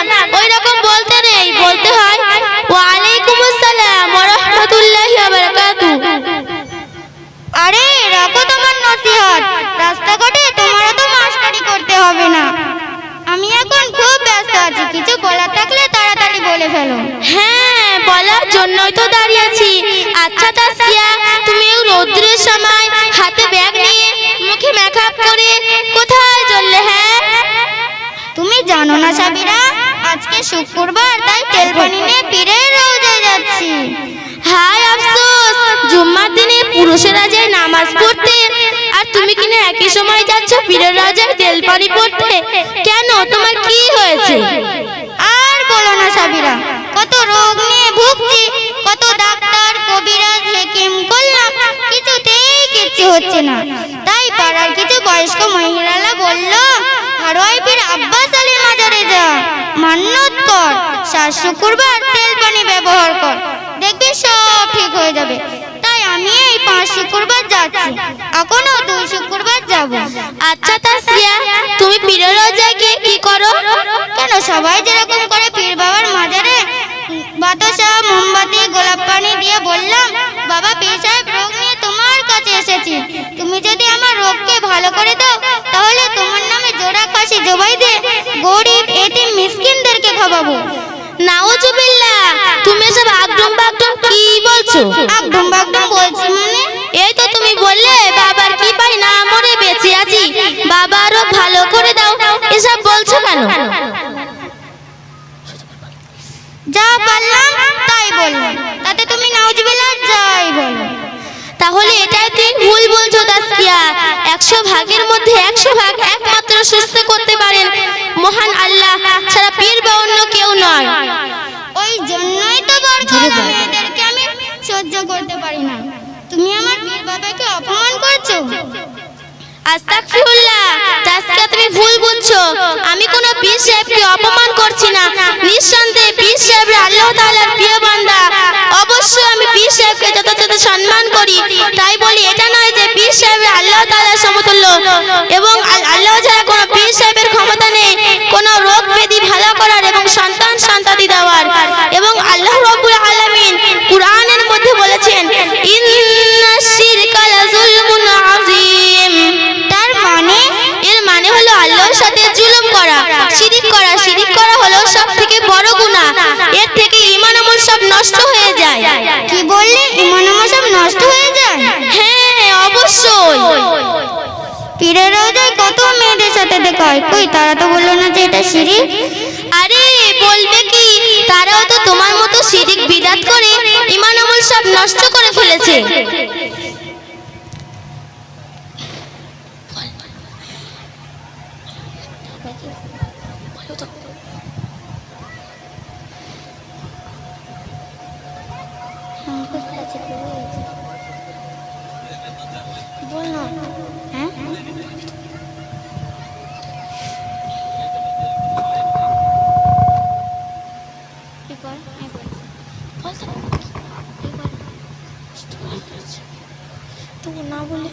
সালাম ওই রকম বলতে নেই, বলতে হয়, ওয়ালাইকুম আসসালাম ওয়া রাহমাতুল্লাহি ওয়া বারাকাতুহু আরে, রাখো তোমার নসিহত, রাস্তাঘাটে তোমারও তো মাস্টারি করতে হবে না। আমি এখন খুব ব্যস্ত আছি, কিছু বলার থাকলে তাড়াতাড়ি বলে ফেলো। হ্যাঁ বলার জন্যই তো দাঁড়িয়েছি। আচ্ছা তাসিয়া তুমি রৌদ্রের সময় হাতে ব্যাগ নিয়ে মুখে মেকআপ করে শুক্রবার তাই তেলপানি নিয়ে পীরের রোজায় যাচ্ছি। হায় আফসোস, জুম্মার দিনে পুরুষেরা যায় নামাজ পড়তে, আর তুমি কিনা একই সময় যাচ্ছ পীরের রাজায় তেল পানি পড়তে? কেন? তোমার কি হয়েছে? আর বলো না সাবিরা, কত রোগ নিয়ে ভুগছি, কত ডাক্তার, কবিরাজ, হেকিম করলাম কিছুতেই কিচ্ছু হচ্ছে না। তাই পাড়ার কিছু বয়স্ক মহিলারা বলল হারোয়াই পীর আব্বাস আলীর মাজারে যা মান্নত সাত শুক্রবার তেল পানি ব্যবহার কর। দেখবি সব ঠিক হয়ে যাবে। তাই আমি এই পাঁচ শুক্রবার যাচ্ছি। এখনও দুই শুক্রবার যাব। আচ্ছা তাসিয়া, তুমি পীরের রাজায় গিয়ে কি করো? কেন সবাই যেরকম করে পীর বাবার মাজারে বাতাসা মোমবাতি, গোলাপ পানি দিয়ে বললাম, বাবা, পীর সাহেব, রোগ নিয়ে তোমার কাছে এসেছি। তুমি যদি আমার রোগকে ভালো করে দাও, তাহলে তোমার নামে জোড়া খাসি জবাই দিয়ে গরিব এতিম মিসকিনদেরকে খাওয়াবো। নাউজুবিল্লাহ তুমি সব আগডম বাগডম কি বলছো? একদম একদম বলছি মানে? এই তো তুমি বললে বাবার কি পাই না মরে বেঁচে আছি। বাবারও ভালো করে দাও এসব বলছো কেন? যা পারলাম তাই বললাম। তাতে তুমি নাউজবিল্লাহ যাই বলো। তাহলে এটাই তুই ভুল বলছো তাসকিয়া একশো ভাগের মধ্যে একশো ভাগ একমাত্র সুস্থ করতে পারেন। মহান আল্লাহ ছাড়া পীর বা অন্য কেউ নয়। ওই জন্যই তো বরকত মেয়েদেরকে আমি সহ্য করতে পারি না। তুমি আমার বীর বাবাকে অপমান করছ? আস্তাগফিরুল্লাহ তাসকিয়া তুমি ভুল বুঝছ। আমি কোনো পীর সাহেবকে অপমান করছি না। নিঃসন্দেহে পীর সাহেব আল্লাহ তাআলার প্রিয় বান্দা। অবশ্যই আমি পীর সাহেবকে যথাযথ সম্মান করি। তাই বলি, এটা নয় যে পীর সাহেব আল্লাহ তাআলার সমতুল্য এবং আল্লাহ ছাড়া কোনো পীর সাহেবের ক্ষমতা নেই, কোনো রোগ ব্যাধি ভালো করার এবং সন্তান সন্ততি দেওয়ার। এবং আল্লাহ রাব্বুল আলামিন কুরআনের মধ্যে বলেছেন তার মানে এর মানে হলো আল্লাহর সাথে জুলুম করা, শিরিক করা শিরিক করা হলো সব থেকে বড় গুনাহ এর থেকে ঈমান আমল সব নষ্ট হয়ে যায় কি বললে ইমান আমার সব নষ্ট হয়ে যায় হ্যাঁ অবশ্যই পীরের রোজায় কত মেয়েদের সাথে হয় কই তারা তো বলল না যে এটা শিরিক আরে বলবে কি? তারাও তো তোমার মতো শিরিক বিদাত করে ঈমান আমল সব নষ্ট করে ফেলেছে। বল না। তবু না বলে